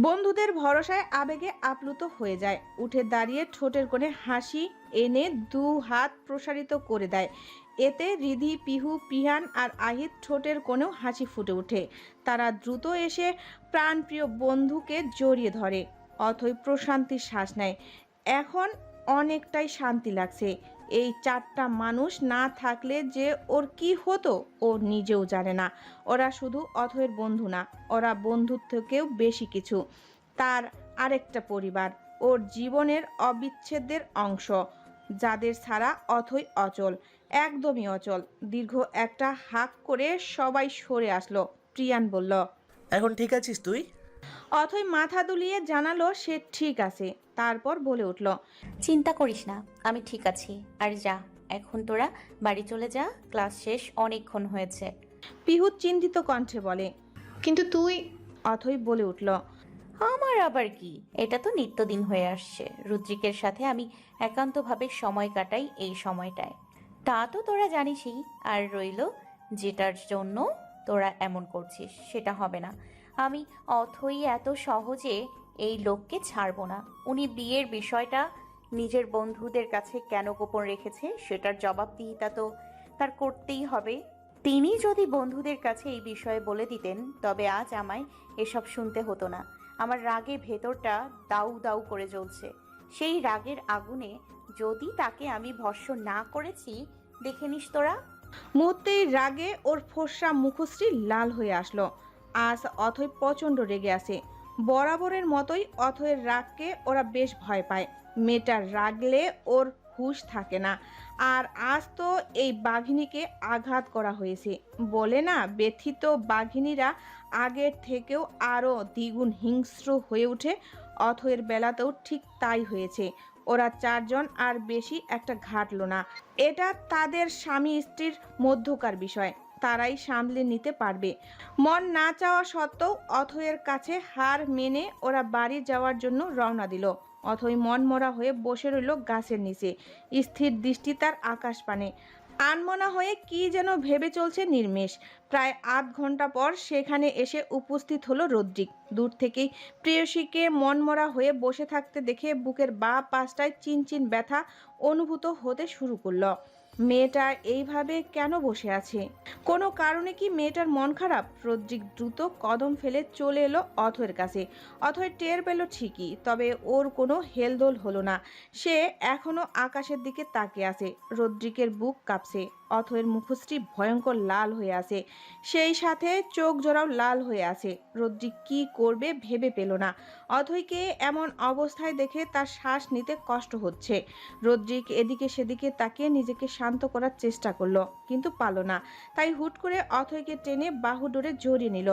বন্ধুদের ভরসায় আবেগে আপ্লুত হয়ে যায়। উঠে দাঁড়িয়ে ঠোঁটের কোণে হাসি এনে দু হাত প্রসারিত করে দেয়। এতে রিধি, পিহু, পিহান আর আহিত ঠোঁটের কোণেও হাসি ফুটে ওঠে। তারা দ্রুত এসে প্রাণপ্রিয় বন্ধুকে জড়িয়ে ধরে, অথই প্রশান্তির শ্বাস নেয়। এখন অনেকটাই শান্তি লাগছে। এই চারটা মানুষ না থাকলে যে ওর কি হতো ও নিজেও জানে না। ওরা শুধু অথয়ের বন্ধু না ওরা বন্ধুর থেকেও বেশি কিছু। তার আরেকটা পরিবার ওর জীবনের অবিচ্ছেদ্যের অংশ। যাদের ছাড়া অথই অচল একদমই অচল। দীর্ঘ একটা হাক করে সবাই সরে আসলো প্রিয়ান বলল এখন ঠিক আছিস তুই? অথই মাথা দুলিয়ে জানালো সে ঠিক আছে। তারপর বলে উঠল চিন্তা করিস না আমি ঠিক আছি। আর যা এখন তোরা বাড়ি চলে যা ক্লাস শেষ অনেকক্ষণ হয়েছে। পিহু চিন্তিত কণ্ঠে বলে কিন্তু তুই? অথই বলে উঠল আমার আবার কি? এটা তো নিত্যদিন হয়ে আসছে। রুদ্রিকের সাথে আমি একান্তভাবে সময় কাটাই এই সময়টায়। তা তো তোরা জানিসই। আর রইল যেটার জন্য তোরা এমন করছিস সেটা হবে না। আমি অথই এত সহজে এই লোককে ছাড়বো না। উনি বিয়ের বিষয়টা নিজের বন্ধুদের কাছে কেন গোপন রেখেছে সেটার জবাবদিহিতা তো তার করতেই হবে। তিনি যদি বন্ধুদের কাছে এই বিষয়ে বলে দিতেন, তবে আজ আমায় এসব শুনতে হতো না। আমার রাগে ভেতরটা দাউ দাউ করে জ্বলছে। সেই রাগের আগুনে যদি তাকে আমি ভস্য না করেছি, দেখে নিস তোরা। মুহূর্তেই রাগে ওর ফোসা মুখশ্রী লাল হয়ে আসলো। আজ অথই প্রচণ্ড রেগে আছে। বরাবরের মতোই অথয়ের রাগকে ওরা বেশ ভয় পায়। মেয়েটার রাগলে ওর হুশ থাকে না। আর আজ তো এই বাঘিনীকে আঘাত করা হয়েছে। বলে না, ব্যথিত বাঘিনীরা আগের থেকেও আরও দ্বিগুণ হিংস্র হয়ে ওঠে। অথয়ের বেলাতেও ঠিক তাই হয়েছে। ওরা চারজন আর বেশি একটা ঘাটলো না। এটা তাদের স্বামী স্ত্রীর মধ্যকার বিষয়। তারাই সামলে নিতে পারবে। মন না চাওয়া সত্ত্বেও অথয়ের কাছে হার মেনে ওরা বাড়ি যাওয়ার জন্য রওনা দিল। অথই মন মরা হয়ে বসে রইল গাছের নিচে। স্থির দৃষ্টি তার আকাশ পানে। আনমনা হয়ে কি যেন ভেবে চলছে নির্মেষ। প্রায় আধ ঘণ্টা পর সেখানে এসে উপস্থিত হলো রদ্রিক। দূর থেকেই প্রেয়সীকে মনমরা হয়ে বসে থাকতে দেখে বুকের বা পাশটায় চিনচিন ব্যথা অনুভূত হতে শুরু করল। মেয়েটা এইভাবে কেন বসে আছে? কোনো কারণে কি মেয়েটার মন খারাপ? রদ্রিক দ্রুত কদম ফেলে চলে এলো অথয়ের কাছে। অথয় টের পেল ঠিকই, তবে ওর কোনো হেলদোল হলো না। সে এখনও আকাশের দিকে তাকিয়ে আছে। রদ্রিকের বুক কাঁপছে। অথয়ের মুখশ্রী ভয়ঙ্কর লাল হয়ে আছে। সেই সাথে চোখ জোড়াও লাল হয়ে আছে। রদ্রিক কি করবে ভেবে পেল না। অথয়কে এমন অবস্থায় দেখে তার শ্বাস নিতে কষ্ট হচ্ছে। রদ্রিক এদিকে সেদিকে তাকিয়ে নিজেকে শান্ত করার চেষ্টা করল, কিন্তু পালো না। তাই হুট করে অথয়কে টেনে বাহু ডোরে জড়িয়ে নিল।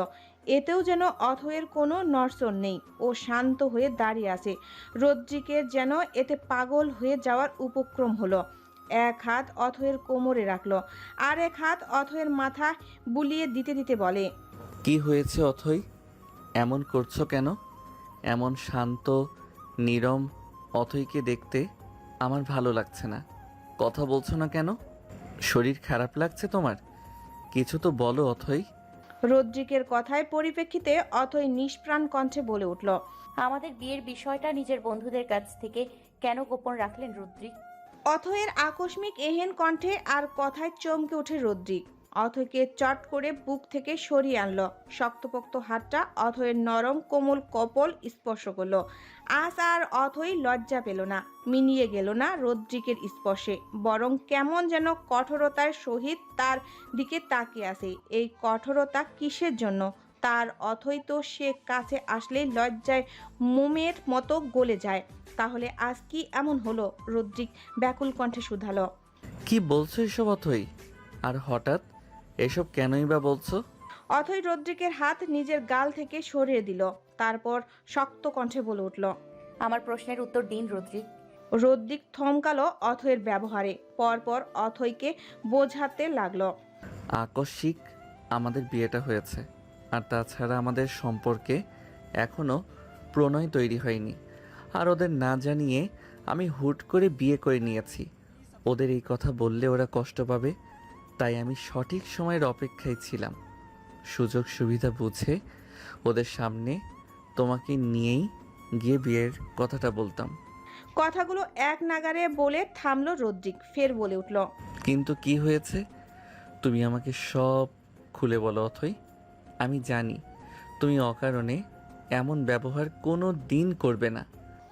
এতেও যেন অথয়ের কোনো নড়চড় নেই। ও শান্ত হয়ে দাঁড়িয়ে আছে। রদ্রিকের যেন এতে পাগল হয়ে যাওয়ার উপক্রম হলো। এক হাত অথয়ের কোমরে রাখল। আর এক হাত অথয়ের মাথা বুলিয়ে দিতে দিতে বলে, কি হয়েছে অথই এমন করছ কেন? এমন শান্ত নীরম অথইকে দেখতে আমার ভালো লাগছে না। কথা বলছো না কেন? শরীর খারাপ লাগছে তোমার? কিছু তো বলো অথই রদ্রিকের কথায় পরিপ্রেক্ষিতে অথই নিষ্প্রাণ কণ্ঠে বলে উঠল আমাদের বিয়ের বিষয়টা নিজের বন্ধুদের কাছ থেকে কেন গোপন রাখলেন রুদ্রিক? অথয়ের আকস্মিক এহেন কণ্ঠে আর কথায় চমকে ওঠে রদ্রিক। অথয়কে চট করে বুক থেকে সরিয়ে আনলো। শক্তপোক্ত হাতটা অথয়ের নরম, কোমল কপল স্পর্শ করল। আজ আর অথই লজ্জা পেল না, মিনিয়ে গেল না রদ্রিকের স্পর্শে, বরং কেমন যেন কঠোরতার সহিত তার দিকে তাকিয়ে আসে এই কঠোরতা কিসের জন্য? তার অথই তো সে কাছে আসলেই লজ্জায় মোমের মতো গলে যায়। তাহলে আজ কি এমন হলো? রদ্রিক ব্যাকুল কণ্ঠে শুধালো। কি বলছো এসব অথই? আর হঠাৎ? এসব কেনই বা বলছো? অথই রদ্রিকের হাত নিজের গাল থেকে সরিয়ে দিল তারপর শক্ত কণ্ঠে বলে উঠল আমার প্রশ্নের উত্তর দিন রুদ্রিক। রদ্রিক থমকালো অথয়ের ব্যবহারে। পরপর অথইকে বোঝাতে লাগল আকস্মিক আমাদের বিয়েটা হয়েছে আর তাছাড়া আমাদের সম্পর্কে এখনও প্রণয় তৈরি হয়নি। আর ওদের না জানিয়ে আমি হুট করে বিয়ে করে নিয়েছি। ওদের এই কথা বললে ওরা কষ্ট পাবে। তাই আমি সঠিক সময়ের অপেক্ষায় ছিলাম। সুযোগ সুবিধা বুঝে ওদের সামনে তোমাকে নিয়েই গিয়ে বিয়ের কথাটা বলতাম। কথাগুলো এক নাগারে বলে থামলো রদ্রিক ফের বলে উঠল কিন্তু কি হয়েছে? তুমি আমাকে সব খুলে বলো অথই। আমি জানি তুমি অকারণে এমন ব্যবহার কোনো দিন করবে না।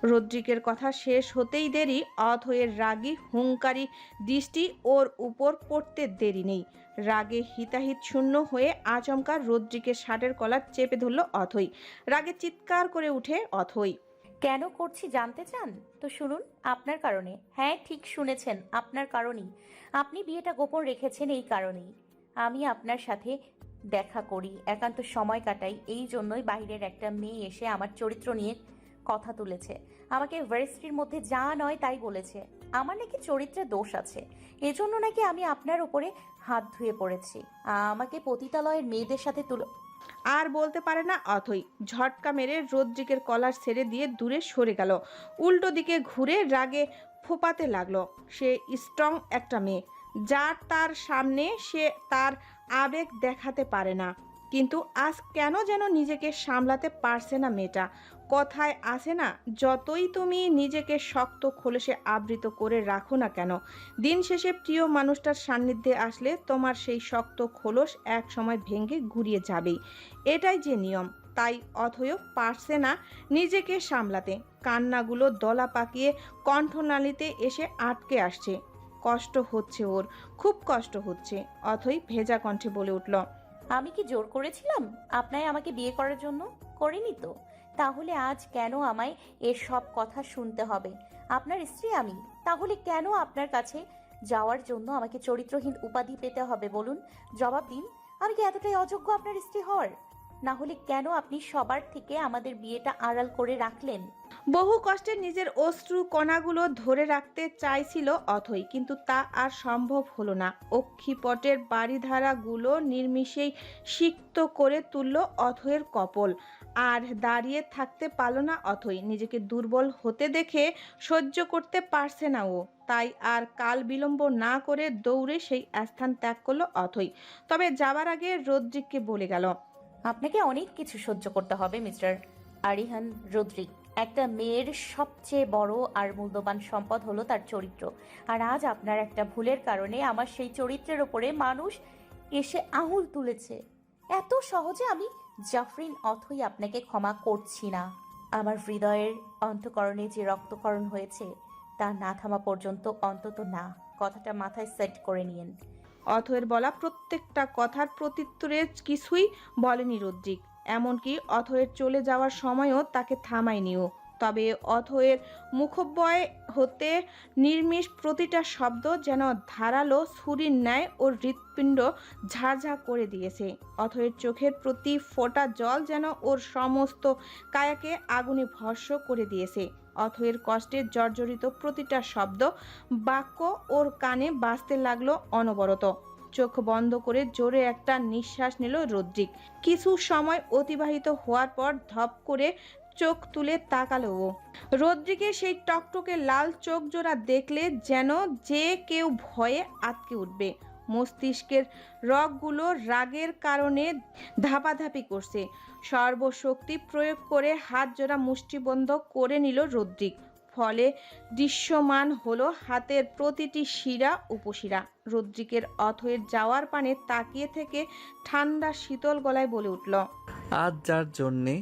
রদ্রিকের কথা শেষ হতেই দেরি। অথয়ের রাগী, হুঙ্কারি দৃষ্টি ওর উপর পড়তে দেরি নেই। রাগে হিতাহিত শূন্য হয়ে আচমকা রদ্রিকের শার্টের কলার চেপে ধরল অথই। রাগে চিৎকার করে উঠে অথই। কেন করছি জানতে চান? তো শুনুন, আপনার কারণে। হ্যাঁ ঠিক শুনেছেন, আপনার কারণেই। আপনি বিয়েটা গোপন রেখেছেন এই কারণেই। আমি আপনার সাথে দেখা করি, একান্ত সময় কাটাই, এই জন্যই বাইরের একটা মেয়ে এসে আমার চরিত্র নিয়ে কথা তুলেছে। আমাকে ভার্সিটির মধ্যে যা নয় তাই বলেছে। আমার নাকি চরিত্রে দোষ আছে। এজন্য নাকি আমি আপনার উপরে হাত ধুয়ে পড়েছি। আমাকে পতিতালয়ের মেয়েদের সাথে তুলে আর বলতে পারে না অথই। ঝটকা মেরে রোদ্রিকের কলার ছেড়ে দিয়ে দূরে সরে গেল। উল্টো দিকে ঘুরে রাগে ফোপাতে লাগল। সে স্ট্রং একটা মেয়ে। যার তার সামনে সে তার আবেগ দেখাতে পারে না। কিন্তু আজ কেন যেন নিজেকে সামলাতে পারছে না মেয়েটা। কথায় আসে না, যতই তুমি নিজেকে শক্ত খোলসে আবৃত করে রাখো না কেন, দিন শেষে প্রিয় মানুষটার সান্নিধ্যে আসলে তোমার সেই শক্ত খোলস এক সময় ভেঙে ঘুরিয়ে যাবেই। এটাই যে নিয়ম, তাই অথয় পারছে না নিজেকে সামলাতে, কান্নাগুলো দলা পাকিয়ে কণ্ঠনালীতে এসে আটকে আসছে। কষ্ট হচ্ছে ওর, খুব কষ্ট হচ্ছে অথই ভেজা কণ্ঠে বলে উঠল, আমি কি জোর করেছিলাম? আপনায় আমাকে বিয়ে করার জন্য? করিনি তো। তাহলে আজ কেন আমায় এর সব কথা শুনতে হবে? আপনার স্ত্রী আমি, তাহলে কেন আপনার কাছে যাওয়ার জন্য আমাকে চরিত্রহীন উপাধি পেতে হবে বলুন? জবাব দিন। আমি কি এতটাই অযোগ্য আপনার স্ত্রী হওয়ার? না হলে কেন আপনি সবার থেকে আমাদের বিয়েটা আড়াল করে রাখলেন? বহু কষ্টে নিজের অশ্রু কণাগুলো ধরে রাখতে চাইছিল অথই, কিন্তু তা আর সম্ভব হলো না। অক্ষিপটের বাড়িধারাগুলো নির্মিষেই সিক্ত করে তুলল অথয়ের কপল। আর দাঁড়িয়ে থাকতে পারল না অথই, নিজেকে দুর্বল হতে দেখে সহ্য করতে পারছে না ও। তাই আর কাল বিলম্ব না করে দৌড়ে সেই স্থান ত্যাগ করল অথই। তবে যাবার আগে রদ্রিককে বলে গেল, আপনাকে অনেক কিছু সহ্য করতে হবে, মিস্টার আরিহান রদ্রিক। একটা মেয়ের সবচেয়ে বড় আর মূল্যবান সম্পদ হলো তার চরিত্র। আর আজ আপনার একটা ভুলের কারণে আমার সেই চরিত্রের ওপরে মানুষ এসে আঙুল তুলেছে। এত সহজে আমি জাফরিন অথই আপনাকে ক্ষমা করছি না। আমার হৃদয়ের অন্তকরণে যে রক্তকরণ হয়েছে, তা না থামা পর্যন্ত অন্তত না, কথাটা মাথায় সেট করে নিয়েন। অথয়ের বলা প্রত্যেকটা কথার প্রত্যুত্তরে কিছুই বলেনি রদ্রিক। এমনকি অথয়ের চলে যাওয়ার সময়ও তাকে থামায়নিও তবে অথয়ের মুখব্বয় হতে নির্মিষ প্রতিটা শব্দ যেন ধারালো ছুরির ন্যায় ওর হৃৎপিণ্ড ঝাড়ঝাড় করে দিয়েছে। অথয়ের চোখের প্রতি ফোটা জল যেন ওর সমস্ত কায়াকে আগুনে ভস্য করে দিয়েছে। অথয়ের কষ্টে জর্জরিত প্রতিটা শব্দ বাক্য ওর কানে বাজতে লাগল অনবরত। চোখ বন্ধ করে জোরে একটা নিঃশ্বাস নিল রদ্রিক। কিছু সময় অতিবাহিত হওয়ার পর ধপ করে চোখ তুলে তাকালো ও। রদ্রিকের সেই টকটকে লাল চোখ জোড়া দেখলে যেন যে কেউ ভয়ে আটকে উঠবে। মস্তিষ্কের রগগুলো রাগের কারণে ধাপাধাপি করছে। সর্বশক্তি প্রয়োগ করে হাত জোড়া মুষ্টিবন্ধ করে নিল রদ্রিক। ফলে দৃশ্যমান হলো হাতের প্রতিটি শিরা উপশিরা। রদ্রিকের অথয়ের যাওয়ার পানে তাকিয়ে থেকে ঠান্ডা শীতল গলায় বলে উঠল, আজ যার জন্যে,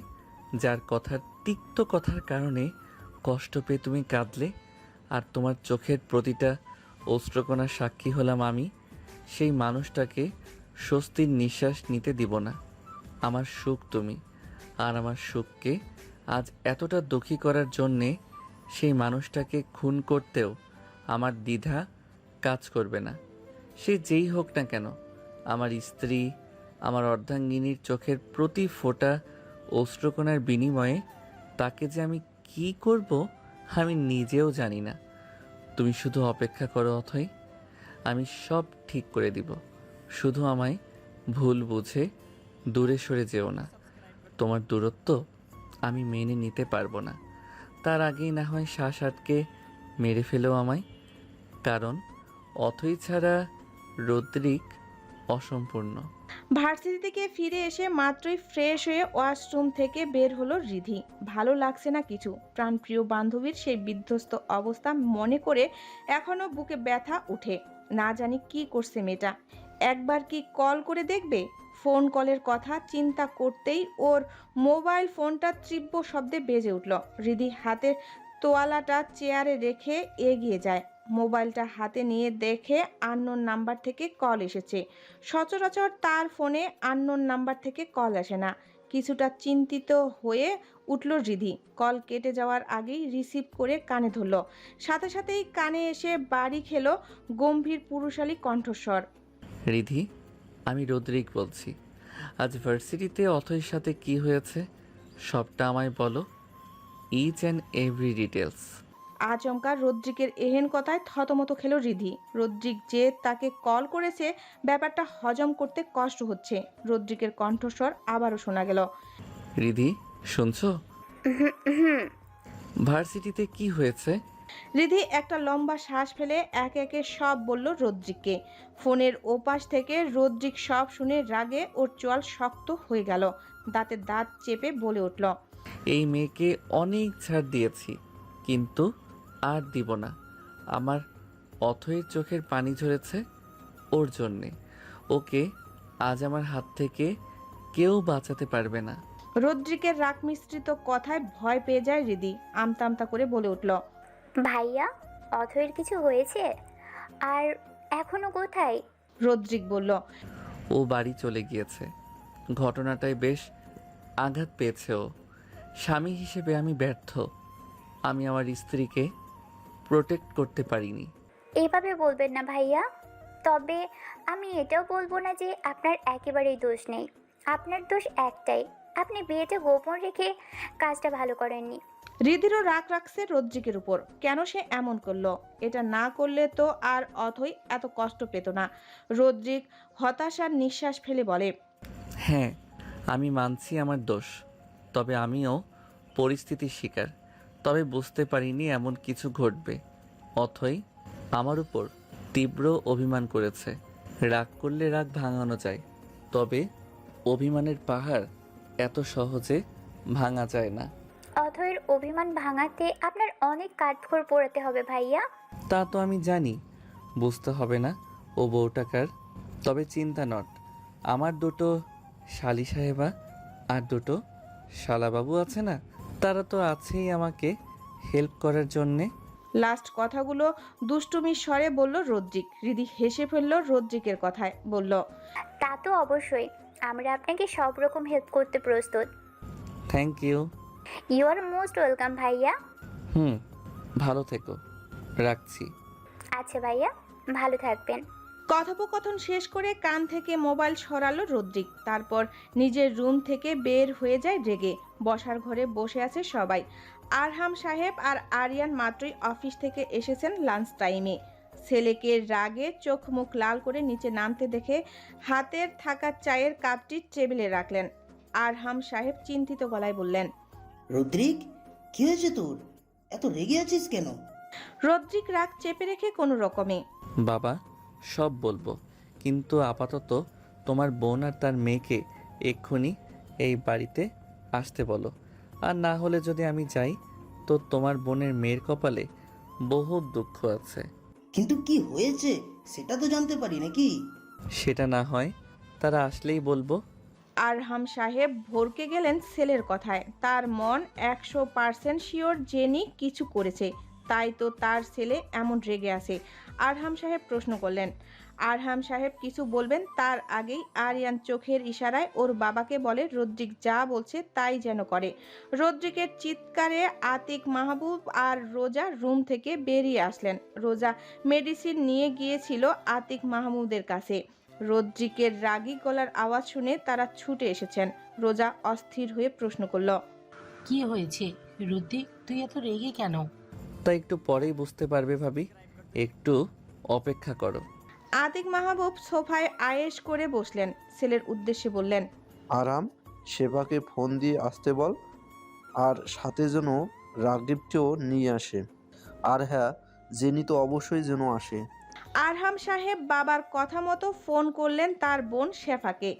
যার কথার তিক্ত কথার কারণে কষ্ট পেয়ে তুমি কাঁদলে, আর তোমার চোখের প্রতিটা অস্ত্রকণার সাক্ষী হলাম আমি, সেই মানুষটাকে স্বস্তির নিঃশ্বাস নিতে দিব না। আমার সুখ তুমি, আর আমার সুখকে আজ এতটা দুঃখী করার জন্যে সেই মানুষটাকে খুন করতেও আমার দ্বিধা কাজ করবে না। সে যেই হোক না কেন, আমার স্ত্রী, আমার অর্ধাঙ্গিনীর চোখের প্রতি ফোঁটা অশ্রুকণার বিনিময়ে তাকে যে আমি কি করব আমি নিজেও জানি না। তুমি শুধু অপেক্ষা করো অথই, আমি সব ঠিক করে দিব। শুধু আমায় ভুল বুঝে দূরে সরে যেও না। তোমার দূরত্ব আমি মেনে নিতে পারব না। তার আগেই না হয় শ্বাস আটকে মেরে ফেলেও আমায়। কারণ অথই ছাড়া রদ্রিক অসম্পূর্ণ। ভার্সিটি থেকে ফিরে এসে মাত্রই ফ্রেশ হয়ে ওয়াশরুম থেকে বের হলো রিধি। ভালো লাগছে না কিছু। প্রাণপ্রিয় বান্ধবীর সেই বিধ্বস্ত অবস্থা মনে করে এখনও বুকে ব্যথা উঠে না জানি কি করছে মেয়েটা। একবার কি কল করে দেখবে? ফোন কলের কথা চিন্তা করতেই ওর মোবাইল ফোনটা তীব্র শব্দে বেজে উঠল। রিধি হাতের তোয়ালাটা চেয়ারে রেখে এগিয়ে যায়। মোবাইলটা হাতে নিয়ে দেখে আননোন নাম্বার থেকে কল এসেছে। সচরাচর তার ফোনে আননোন নাম্বার থেকে কল আসে না। কিছুটা চিন্তিত হয়ে উঠল রিধি। কল কেটে যাওয়ার আগেই রিসিভ করে কানে ধরল। সাথে সাথেই কানে এসে বাড়ি খেলো গম্ভীর পুরুষালী কণ্ঠস্বর। রিধি? আমি রদ্রিক বলছি। আজ ভার্সিটিতে অথয়ের সাথে কি হয়েছে সবটা আমায় বলো। ইচ অ্যান্ড এভরি ডিটেলস আচমকা রদ্রিকের এহেন কথায় থতমত খেলো রিধি। রদ্রিক যে তাকে কল করেছে ব্যাপারটা হজম করতে কষ্ট হচ্ছে। রদ্রিকের কণ্ঠস্বর আবারও শোনা গেল। রিধি শুনছো? ভার্সিটিতে কি হয়েছে? রিধি একটা লম্বা শ্বাস ফেলে একে একে সব বলল রদ্রিককে। ফোনের ওপাশ থেকে রদ্রিক সব শুনে রাগে ওর চোয়াল শক্ত হয়ে গেল। দাঁতে দাঁত চেপে বলে উঠল এই মেয়েকে অনেক ছাড় দিয়েছি কিন্তু আর দিব না। আমার অথয়ের চোখের পানি ঝরেছে ওর জন্যে। ওকে আজ আমার হাত থেকে কেউ বাঁচাতে পারবে না। রদ্রিকের রাগ মিশ্রিত কথায় ভয় পেয়ে যায় রিধি আমতা আমতা করে বলে উঠল ভাইয়া অথয়ের কিছু হয়েছে? আর এখনও কোথায়? রদ্রিক বলল ও বাড়ি চলে গিয়েছে। ঘটনাটায় বেশ আঘাত পেয়েছে ও। স্বামী হিসেবে আমি ব্যর্থ। আমি আমার স্ত্রীকে প্রোটেক্ট করতে পারিনি। এভাবে বলবেন না ভাইয়া। তবে আমি এটাও বলব না যে আপনার একেবারেই দোষ নেই। আপনার দোষ একটাই। আপনি বিয়েটা গোপন রেখে কাজটা ভালো করেননি। রিধিরও রাগ রাখছে রদ্রিকের উপর। কেন সে এমন করল? এটা না করলে তো আর অথই এত কষ্ট পেত না। রদ্রিক হতাশার নিঃশ্বাস ফেলে বলে হ্যাঁ আমি মানছি আমার দোষ, তবে আমিও পরিস্থিতির শিকার। তবে বুঝতে পারিনি এমন কিছু ঘটবে। অথই আমার উপর তীব্র অভিমান করেছে। রাগ করলে রাগ ভাঙানো যায়, তবে অভিমানের পাহাড় এত সহজে ভাঙা যায় না। অথয়ের অভিমান ভাঙাতে আপনার অনেক কাঠখড় পোড়াতে হবে ভাইয়া। তা তো আমি জানি বুঝতে হবে না ও বউটাকার তবে চিন্তা নট আমার দুটো শালি সাহেবা আর দুটো শালাবাবু আছে না? তারা তো আছেই আমাকে হেল্প করার জন্যে। লাস্ট কথাগুলো দুষ্টুমির স্বরে বলল রদ্রিক। রিধি হেসে ফেলল রদ্রিকের কথায় বলল তা তো অবশ্যই আমরা আপনাকে সব রকম হেল্প করতে প্রস্তুত। Thank you. You are most welcome ভাইয়া। হুম ভালো থেকো। রাখছি। আচ্ছা ভাইয়া ভালো থাকবেন। কথোপকথন শেষ করে কান থেকে মোবাইল সরালো রদ্রিক। তারপর নিজের রুম থেকে বের হয়ে যায় রেগে। বসার ঘরে বসে আছে সবাই। আরহাম সাহেব আর আরিয়ান মাত্রই অফিস থেকে এসেছেন লাঞ্চ টাইমে। ছেলেকে রাগে চোখ মুখ লাল করে নিচে নামতে দেখে হাতের থাকা চায়ের কাপটি টেবিলে রাখলেন। আরহাম সাহেব চিন্তিত গলায় বললেন রদ্রিক কি হয়েছে তোর? এত রেগে আছিস কেন? রদ্রিক রাগ চেপে রেখে কোনো রকমে। বাবা সব বলব কিন্তু আপাতত তোমার বোন আর তার মেয়েকে এক্ষুনি এই বাড়িতে আসতে বলো। আর না হলে যদি আমি যাই তো তোমার বোনের মেয়ের কপালে বহুত দুঃখ আছে। কিন্তু কি হয়েছে? সেটা তো জানতে পারি নাকি? সেটা না হয় তারা আসলেই বলব আরহাম সাহেব ভরকে গেলেন সেলের কথায়। তার মন একশো পার্সেন্ট শিওর জেনি কিছু করেছে। তাই তো তার ছেলে এমন রেগে আছে। আরহাম সাহেব প্রশ্ন করলেন, আরহাম সাহেব কিছু বলবেন? তার আগেই আরিয়ান চোখের ইশারায় ওর বাবাকে বলে, রদ্রিক যা বলছে তাই যেন করে। রদ্রিকের চিৎকারে আতিক মাহবুব আর রোজা রুম থেকে বেরিয়ে আসলেন। রোজা মেডিসিন নিয়ে গিয়েছিল আতিক মাহমুদের কাছে। রদ্রিকের রাগী গলার আওয়াজ শুনে তারা ছুটে এসেছেন। রোজা অস্থির হয়ে প্রশ্ন করল কি হয়েছে? রুদ্দিক তুই এত রেগে কেন? তা একটু পরেই বুঝতে পারবে ভাবি। একটু অপেক্ষা করো। আতিক মাহবুব সোফায় আয়েশ করে বসলেন। ছেলের উদ্দেশ্যে বললেন আরাম সেবাকে ফোন দিয়ে আসতে বল আর সাথে যেন রাগিবকেও নিয়ে আসে। আর হ্যাঁ জেনি তো অবশ্যই যেন আসে। আরহাম সাহেব বাবার কথা মতো ফোন করলেন তার বোন শেফাকে।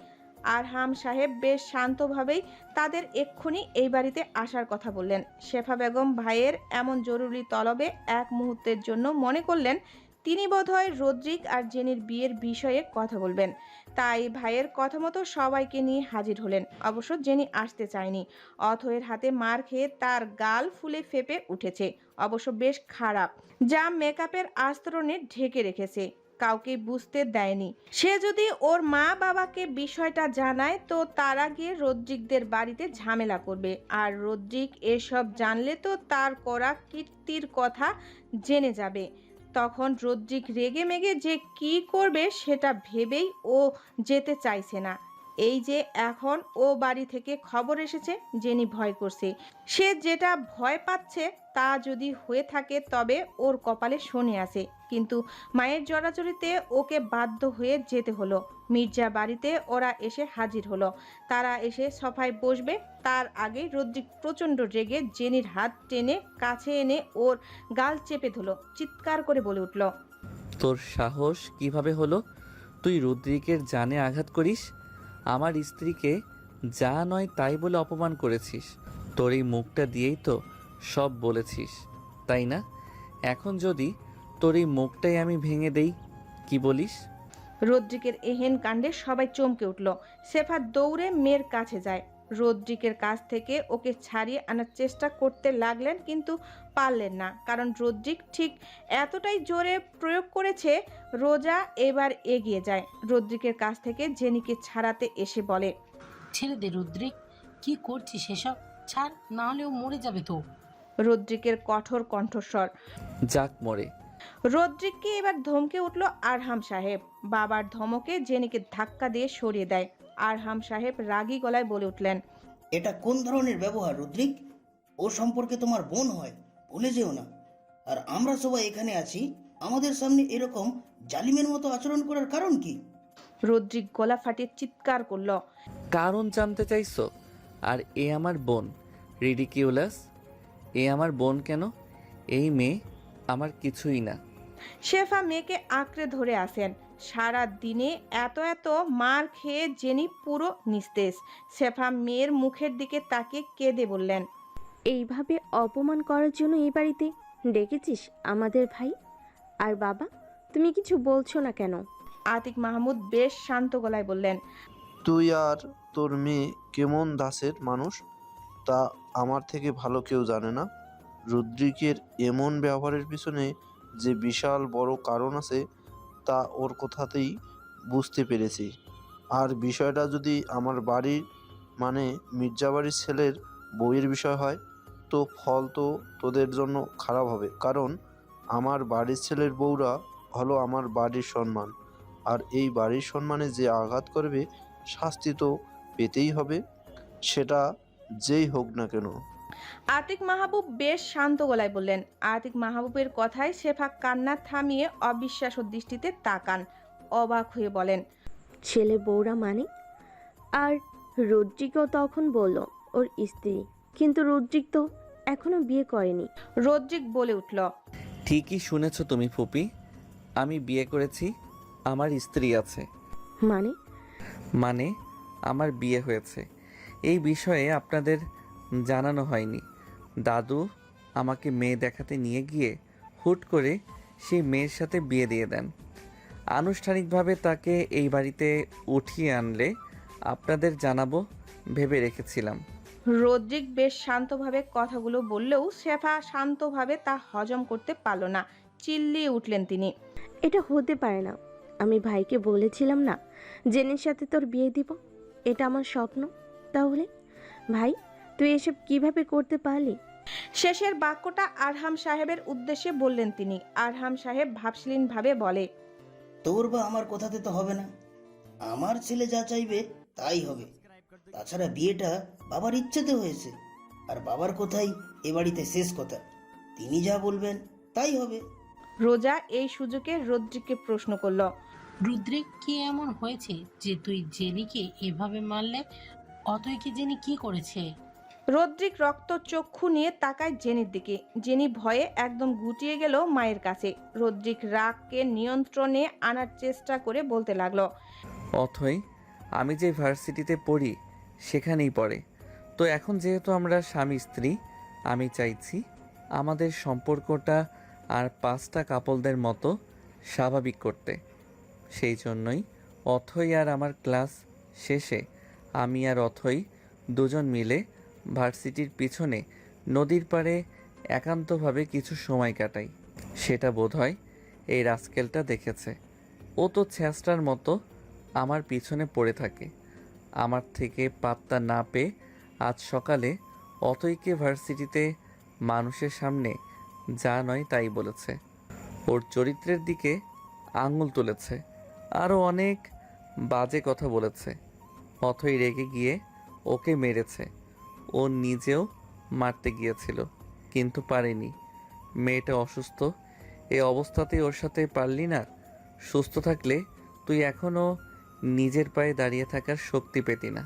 আরহাম সাহেব বেশ শান্তভাবেই তাদের এক্ষুনি এই বাড়িতে আসার কথা বললেন। শেফা বেগম ভাইয়ের এমন জরুরি তলবে এক মুহূর্তের জন্য মনে করলেন, তিনি বোধহয় রদ্রিক আর জেনির বিয়ের বিষয়ে কথা বলবেন। তাই ভাইয়ের কথা মতো সবাইকে নিয়ে হাজির হলেন। অবশ্য জেনি আসতে চায়নি। অথয়ের হাতে মার খেয়ে তার গাল ফুলে ফেপে উঠেছে। অবশ্য বেশ খারাপ। যা মেকআপের আস্তরণে ঢেকে রেখেছে। কাউকে বুঝতে দেয়নি। সে যদি ওর মা বাবাকে বিষয়টা জানায়, তো তারা গিয়ে রদ্রিকদের বাড়িতে ঝামেলা করবে। আর রদ্রিক এসব জানলে তো তার করা কীর্তির কথা জেনে যাবে। তখন রদ্রিক রেগে মেগে যে কি করবে সেটা ভেবেই ও যেতে চাইছে না। এই যে এখন ও বাড়ি থেকে খবর এসেছে জেনি ভয় করছে। সে যেটা ভয় পাচ্ছে তা যদি হয়ে থাকে তবে ওর কপালে শনি আছে। কিন্তু মায়ের জড়াজড়িতে ওকে বাধ্য হয়ে যেতে হলো। মির্জা বাড়িতে ওরা এসে হাজির হলো। তারা এসে সফায় বসবে। তার আগে রদ্রিক প্রচণ্ড রেগে জেনির হাত টেনে কাছে এনে ওর গাল চেপে ধরলো চিৎকার করে বলে উঠল, তোর সাহস কীভাবে হলো? তুই রুদ্রিকের জানে আঘাত করিস? আমার স্ত্রীকে যা নয় তাই বলে অপমান করেছিস। তোর এই মুখটা দিয়েই তো সব বলেছিস, তাই না? এখন যদি তোর এই মুখটাই আমি ভেঙে দেই, কি বলিস? রদ্রিকের এহেন কাণ্ডে সবাই চমকে উঠল। সেফা দৌড়ে মেয়ের কাছে যায়। রদ্রিকের কাছ থেকে ওকে ছাড়িয়ে আনার চেষ্টা করতে লাগলেন কিন্তু পারলেন না। কারণ রদ্রিক ঠিক এতটাই জোরে প্রয়োগ করেছে রোজা এবার এগিয়ে যায়। রদ্রিকের কাছ থেকে জেনিকে ছাড়াতে এসে বলে ছেড়ে দে রুদ্রিক কি করছিস সেসব ছাড় না হলেও মরে যাবে তো। রদ্রিকের কঠোর কণ্ঠস্বর যাক মরে। রদ্রিককে এবার ধমকে উঠল আরহাম সাহেব। বাবার ধমকে জেনিকে ধাক্কা দিয়ে সরিয়ে দেয়। আরহাম সাহেব রাগী গলায় বলে উঠলেন এটা কোন ধরনের ব্যবহার রুদ্রিক? ও সম্পর্কে তোমার বোন হয় ভুলে যেও না। আর আমরা সবাই এখানে আছি আমাদের সামনে এরকম জালিমের মতো আচরণ করার কারণ কি? রদ্রিক গলা ফাটিয়ে চিৎকার করল কারণ জানতে চাইছো? আর এ আমার বোন রিডিকিউলাস? এ আমার বোন কেন? এই মেয়ে আমার কিছুই না। শেফা মেয়েকে আঁকড়ে ধরে আসেন সারা দিনে এত এত মার খেয়ে জেনি পুরো নিস্তেজ। শেফা মেয়ের মুখের দিকে তাকে কেঁদে বললেন এইভাবে অপমান করার জন্য এই বাড়িতে? ডেকেছিস আমাদের ভাই? আর বাবা তুমি কিছু বলছো না কেন? আতিক মাহমুদ বেশ শান্ত গলায় বললেন তুই আর তোর মেয়ে কেমন দাসের মানুষ? তা আমার থেকে ভালো কেউ জানে না। রুদ্রিকের এমন ব্যবহারের পিছনে যে বিশাল বড় কারণ আছে তা ওর কথাতেই বুঝতে পেরেছি। আর বিষয়টা যদি আমার বাড়ির মানে মির্জাবাড়ির ছেলের বইয়ের বিষয় হয়, তো ফল তো তোদের জন্য খারাপ হবে। কারণ আমার বাড়ির ছেলের বউরা হলো আমার বাড়ির সম্মান। আর এই বাড়ির সম্মানে যে আঘাত করবে, শাস্তি তো পেতেই হবে। সেটা যেই হোক না কেন। আতিক মাহবুব বেশ শান্ত গলায় বললেন আতিক মাহবুবের কথায় শেফা কান্না থামিয়ে অবিশ্বাস দৃষ্টিতে তাকান অবাক হয়ে বলেন ছেলে বউরা মানে? আর রুদ্রিকও তখন বলল ওর স্ত্রী। কিন্তু রুদ্রিক তো এখনও বিয়ে করেনি। রদ্রিক বলে উঠল ঠিকই শুনেছ তুমি ফুপি আমি বিয়ে করেছি আমার স্ত্রী আছে। মানে? মানে আমার বিয়ে হয়েছে। এই বিষয়ে আপনাদের জানানো হয়নি। দাদু আমাকে মেয়ে দেখাতে নিয়ে গিয়ে হুট করে সেই মেয়ের সাথে বিয়ে দিয়ে দেন। আনুষ্ঠানিকভাবে তাকে এই বাড়িতে উঠিয়ে আনলে আপনাদের জানাব ভেবে রেখেছিলাম। রদ্রিক বেশ শান্তভাবে কথাগুলো বললেও শেফা শান্তভাবে তা হজম করতে পারল না। চিল্লিয়ে উঠলেন তিনি। এটা হতে পারে না। আমি ভাইকে বলেছিলাম না জেনের সাথে তোর বিয়ে দিব। এটা আমার স্বপ্ন। তাহলে? ভাই তুই এসব কীভাবে করতে পারলি? শেষের বাক্যটা আরহাম সাহেবের উদ্দেশ্যে বললেন তিনি। আরহাম সাহেব ভাবশীলীনভাবে বলে তোর বা আমার কথাতে তো হবে না। আমার ছেলে যা চাইবে তাই হবে। তাছাড়া বিয়েটা বাবার ইচ্ছেতে হয়েছে। আর বাবার কথাই এ বাড়িতে শেষ কথা। তিনি যা বলবেন তাই হবে। রোজা এই সুযোগে রদ্রিককে প্রশ্ন করল রুদ্রিক কি এমন হয়েছে যে তুই জেনিকে এভাবে মারলে? অতই কি জেনি কি করেছে? রদ্রিক রক্ত চক্ষু নিয়ে তাকায় জেনির দিকে। জেনি ভয়ে একদম গুটিয়ে গেল মায়ের কাছে। রদ্রিক রাগকে নিয়ন্ত্রণে আনার চেষ্টা করে বলতে লাগল, অথই আমি যে ভার্সিটিতে পড়ি, সেখানেই পড়ে। তো এখন যেহেতু আমরা স্বামী স্ত্রী, আমি চাইছি আমাদের সম্পর্কটা আর পাঁচটা কাপলদের মতো স্বাভাবিক করতে। সেই জন্যই অথই আর আমার ক্লাস শেষে আমি আর অথই দুজন মিলে ভার্সিটির পিছনে নদীর পাড়ে একান্তভাবে কিছু সময় কাটাই। সেটা বোধহয় এই রাস্কেলটা দেখেছে। ও তো ছ্যাঁচটার মতো আমার পিছনে পড়ে থাকে। আমার থেকে পাত্তা না পেয়ে আজ সকালে অতইকে ভার্সিটিতে মানুষের সামনে যা নয় তাই বলেছে। ওর চরিত্রের দিকে আঙুল তুলেছে। আরও অনেক বাজে কথা বলেছে। অথই রেগে গিয়ে ওকে মেরেছে। ও নিজেও মারতে গিয়েছিল, কিন্তু পারেনি। মেয়েটা অসুস্থ এই অবস্থাতেই ওর সাথে পারলি না। সুস্থ থাকলে তুই এখনও নিজের পায়ে দাঁড়িয়ে থাকার শক্তি পেতি না।